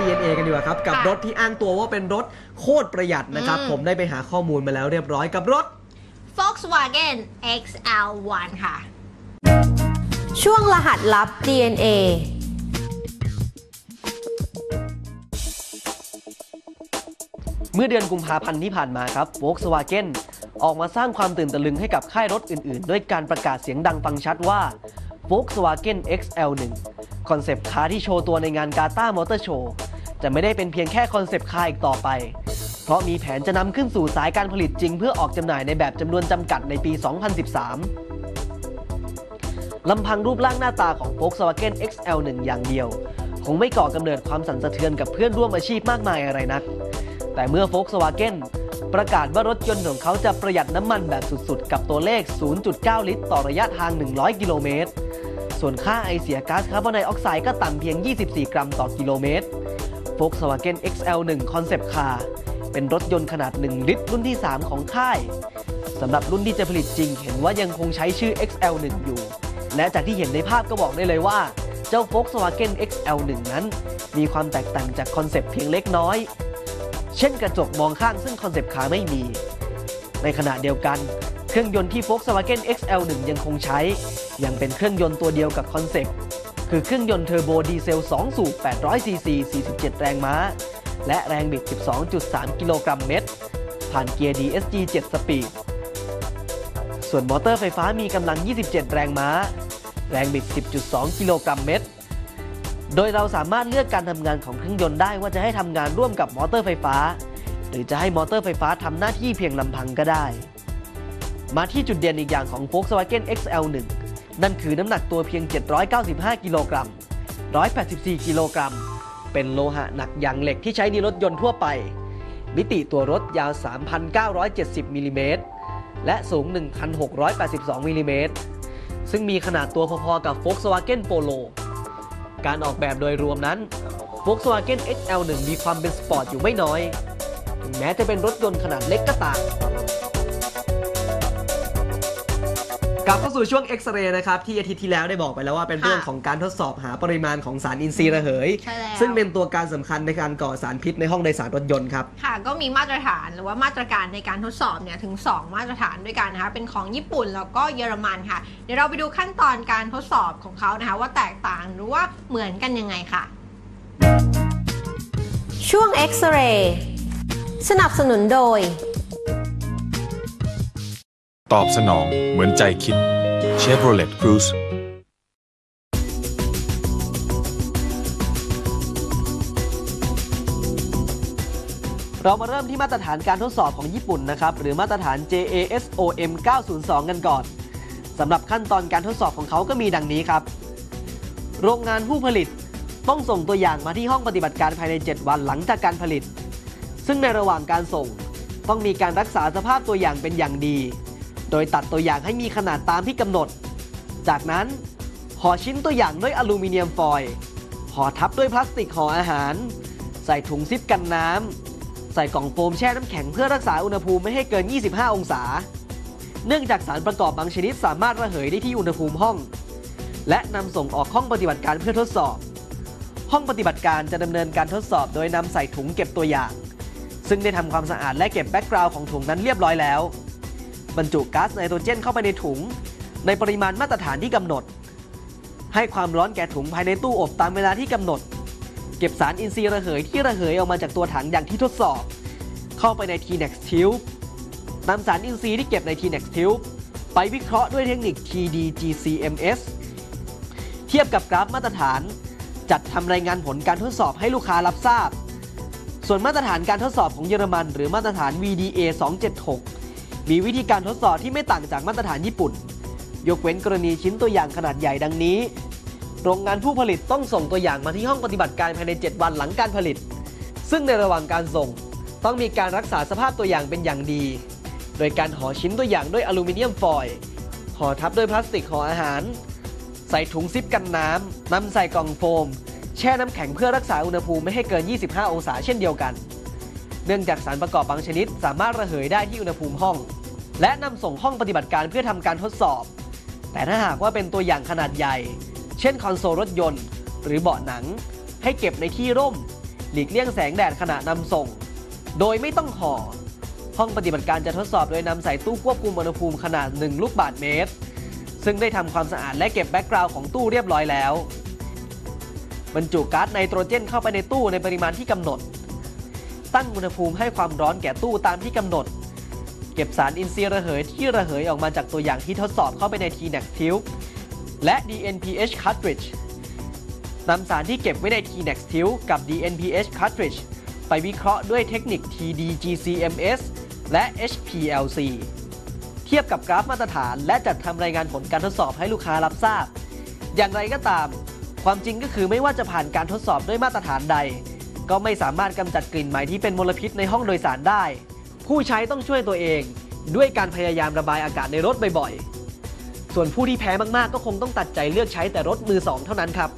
DNA กันดีกว่าครับ กับค่ะรถที่อ้างตัวว่าเป็นรถโคตรประหยัดนะครับอืมผมได้ไปหาข้อมูลมาแล้วเรียบร้อยกับรถ Volkswagen XL1 ค่ะ ช่วงรหัสลับ DNA เมื่อเดือนกุมภาพันธ์ที่ผ่านมาครับ Volkswagen ออกมาสร้างความตื่นตะลึงให้กับค่ายรถอื่นๆ ด้วยการประกาศเสียงดังฟังชัดว่า Volkswagen XL1 คอนเซปต์คาร์ที่โชว์ตัวในงานกาตา r มอเตอร์โชว์ จะไม่ได้เป็นเพียงแค่คอนเซปต์คาร์อีกต่อไป เพราะมีแผนจะนำขึ้นสู่สายการผลิตจริง เพื่อออกจำหน่ายในแบบจำนวนจำกัดในปี 2013 ลำพังรูปร่างหน้าตาของ Volkswagen XL1 อย่างเดียว คงไม่ก่อกำเนิดความสั่นสะเทือนกับเพื่อนร่วมอาชีพมากมายอะไรนัก แต่เมื่อ Volkswagen ประกาศว่ารถยนต์ของเขาจะประหยัดน้ำมันแบบสุดๆ กับตัวเลข 0.9 ลิตร ต่อระยะทาง 100 กิโลเมตร ส่วนค่าไอเสียก๊าซคาร์บอนไดออกไซด์ก็ต่ำเพียง 24 กรัมต่อกิโลเมตร Volkswagen XL1 Concept Car เป็นรถยนต์ขนาด 1 ลิตรรุ่นที่ 3 ของค่าย สำหรับรุ่นที่จะผลิตจริง เห็นว่ายังคงใช้ชื่อ XL1 อยู่ และจากที่เห็นในภาพก็บอกได้เลยว่า เจ้า Volkswagen XL1 นั้น มีความแตกต่างจากคอนเซปต์เพียงเล็กน้อย เช่นกระจกมองข้างซึ่งคอนเซปต์คาร์ไม่มี ในขณะเดียวกันเครื่องยนต์ที่ Volkswagen XL1 ยังคงใช้ ยังเป็นเครื่องยนต์ตัวเดียวกับคอนเซปต์ คือเครื่องยนต์เทอร์โบดีเซล 2 สูบ 800ซีซี 47 แรงม้า และแรงบิด 12.3 กิโลกรัมเมตร ผ่านเกียร์ DSG 7 สปีด ส่วนมอเตอร์ไฟฟ้ามีกำลัง 27 แรงม้า แรงบิด 10.2 กิโลกรัมเมตร โดยเราสามารถเลือกการทำงานของเครื่องยนต์ได้ว่าจะให้ทำงานร่วมกับมอเตอร์ไฟฟ้า หรือจะให้มอเตอร์ไฟฟ้าทำหน้าที่เพียงลำพังก็ได้ มาที่จุดเด่นอีกอย่างของ Volkswagen XL1 นั่นคือน้ำหนักตัวเพียง 795 กิโลกรัม 184 กิโลกรัม เป็นโลหะหนักอย่างเหล็กที่ใช้ในรถยนต์ทั่วไป มิติตัวรถยาว 3,970 มิลลิเมตร และสูง 1,682 มิลลิเมตร ซึ่งมีขนาดตัวพอๆกับ Volkswagen Polo การออกแบบโดยรวมนั้น Volkswagen XL1 มีความเป็นสปอร์ตอยู่ไม่น้อย ถึงแม้จะเป็นรถยนต์ขนาดเล็กก็ตาม กลับเข้าสู่ช่วงเอ็กซเรย์นะครับที่อาทิตย์ที่แล้วได้บอกไปแล้วว่าเป็นค่ะเรื่องของการทดสอบหาปริมาณของสารอินทรีย์ระเหย ใช่แล้ว ซึ่งเป็นตัวการสำคัญในการก่อสารพิษในห้องโดยสารรถยนต์ครับ ค่ะก็มีมาตรฐานหรือว่ามาตรการในการทดสอบเนี่ยถึง 2 มาตรฐานด้วยกันนะคะเป็นของญี่ปุ่นแล้วก็เยอรมันค่ะ เดี๋ยวเราไปดูขั้นตอนการทดสอบของเขานะคะว่าแตกต่างหรือว่าเหมือนกันยังไงค่ะ ช่วง X-ray สนับสนุนโดย ตอบสนองเหมือนใจคิด Chevrolet Cruze เรามาเริ่มที่มาตรฐานการทดสอบของญี่ปุ่นนะครับ หรือมาตรฐาน JASOM 902 กันก่อนสำหรับขั้นตอนการทดสอบของเขาก็มีดังนี้ครับ โรงงานผู้ผลิตต้องส่งตัวอย่างมาที่ห้องปฏิบัติการภายใน 7 วันหลังจากการผลิต ซึ่งในระหว่างการส่ง ต้องมีการรักษาสภาพตัวอย่างเป็นอย่างดี โดยตัดตัวอย่างให้มีขนาดตามที่กำหนด จากนั้นห่อชิ้นตัวอย่างด้วยอลูมิเนียมฟอยล์ห่อทับด้วยพลาสติกห่ออาหาร ใส่ถุงซิปกันน้ำ ใส่กล่องโฟมแช่น้ำแข็งเพื่อรักษาอุณหภูมิไม่ให้เกิน 25 องศา เนื่องจากสารประกอบบางชนิดสามารถระเหยได้ที่อุณหภูมิห้อง และนำส่งออกห้องปฏิบัติการเพื่อทดสอบ ห้องปฏิบัติการจะดำเนินการทดสอบโดยนำใส่ถุงเก็บตัวอย่าง ซึ่งได้ทำความสะอาดและเก็บแบ็กกราวด์ของถุงนั้นเรียบร้อยแล้ว บรรจุก๊าซไนโตรเจนเข้าไปในถุง ในปริมาณมาตรฐานที่กำหนด ให้ความร้อนแก่ถุงภายในตู้อบตามเวลาที่กำหนด เก็บสารอินทรีย์ระเหยที่ระเหยออกมาจากตัวถังอย่างที่ทดสอบ เข้าไปใน T-Nex Tube นำสารอินทรีย์ที่เก็บใน T-Nex Tube ไปวิเคราะห์ด้วยเทคนิค TDGCMS เทียบกับกราฟมาตรฐาน จัดทำรายงานผลการทดสอบให้ลูกค้ารับทราบ ส่วนมาตรฐานการทดสอบของเยอรมัน หรือมาตรฐาน VDA 276 มีวิธีการทดสอบที่ไม่ต่างจากมาตรฐานญี่ปุ่น ยกเว้นกรณีชิ้นตัวอย่างขนาดใหญ่ดังนี้ โรงงานผู้ผลิตต้องส่งตัวอย่างมาที่ห้องปฏิบัติการภายใน 7 วันหลังการผลิต ซึ่งในระหว่างการส่ง ต้องมีการรักษาสภาพตัวอย่างเป็นอย่างดี โดยการห่อชิ้นตัวอย่างด้วยอลูมิเนียมฟอยล์ห่อทับด้วยพลาสติกห่ออาหาร ใส่ถุงซิปกันน้ำนำใส่กล่องโฟม แช่น้ำแข็งเพื่อรักษาอุณหภูมิไม่ให้เกิน 25 องศาเช่นเดียวกัน เนื่องจากสารประกอบบางชนิด สามารถระเหยได้ที่อุณหภูมิห้อง และนำส่งห้องปฏิบัติการเพื่อทำการทดสอบ แต่ถ้าหากว่าเป็นตัวอย่างขนาดใหญ่ เช่นคอนโซลรถยนต์ หรือเบาะหนัง ให้เก็บในที่ร่ม หลีกเลี่ยงแสงแดดขณะนำส่ง โดยไม่ต้องห่อ ห้องปฏิบัติการจะทดสอบโดยนำใส่ตู้ควบคุมอุณหภูมิขนาด 1 ลูกบาศก์เมตร ซึ่งได้ทำความสะอาดและเก็บแบ็กกราวด์ของตู้เรียบร้อยแล้วบรรจุก๊าซไนโตรเจนเข้าไปในตู้ในปริมาณที่กำหนด ตั้งอุณหภูมิให้ความร้อนแก่ตู้ตามที่กำหนด เก็บสารอินทรีย์ระเหยที่ระเหยออกมาจากตัวอย่างที่ทดสอบเข้าไปใน TNAC Tube และ DNPH cartridge นำสารที่เก็บไว้ใน TNAC Tube กับ DNPH cartridge ไปวิเคราะห์ด้วยเทคนิค TDGCMS และ HPLC เทียบกับกราฟมาตรฐาน และจัดทำรายงานผลการทดสอบให้ลูกค้ารับทราบ อย่างไรก็ตาม ความจริงก็คือไม่ว่าจะผ่านการทดสอบด้วยมาตรฐานใด ก็ไม่สามารถกำจัดกลิ่นไหมที่เป็นมลพิษในห้องโดยสารได้ ผู้ใช้ต้องช่วยตัวเอง ด้วยการพยายามระบายอากาศในรถบ่อยๆ ส่วนผู้ที่แพ้มากๆ ก็คงต้องตัดใจเลือกใช้แต่รถมือสองเท่านั้นครับ